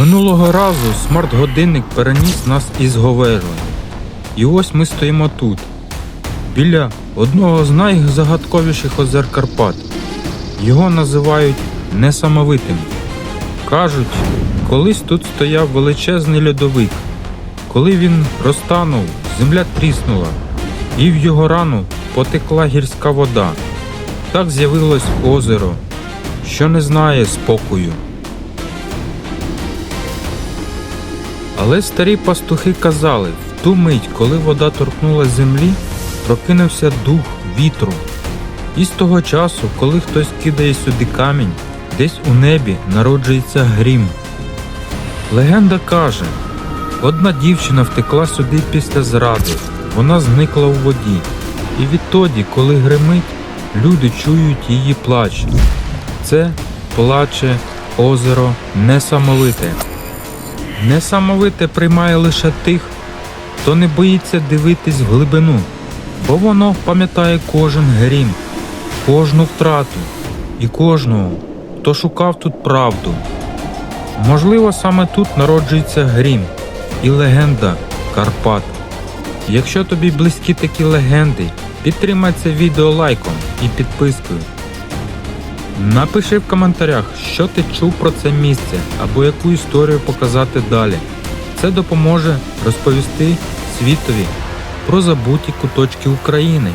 Минулого разу смарт-годинник переніс нас із Говерло. І ось ми стоїмо тут, біля одного з найзагадковіших озер Карпат. Його називають несамовитим. Кажуть, колись тут стояв величезний льодовик. Коли він розтанув, земля тріснула, і в його рану потекла гірська вода. Так з'явилось озеро, що не знає спокою. Але старі пастухи казали, в ту мить, коли вода торкнула землі, прокинувся дух вітру. І з того часу, коли хтось кидає сюди камінь, десь у небі народжується грім. Легенда каже, одна дівчина втекла сюди після зради, вона зникла у воді, і відтоді, коли гримить, люди чують її плач. Це плаче озеро несамовите. Несамовите приймає лише тих, хто не боїться дивитись в глибину, бо воно пам'ятає кожен грім, кожну втрату і кожного, хто шукав тут правду. Можливо, саме тут народжується грім і легенда Карпат. Якщо тобі близькі такі легенди, підтримай це відео лайком і підпискою. Напиши в коментарях, що ти чув про це місце або яку історію показати далі. Це допоможе розповісти світові про забуті куточки України.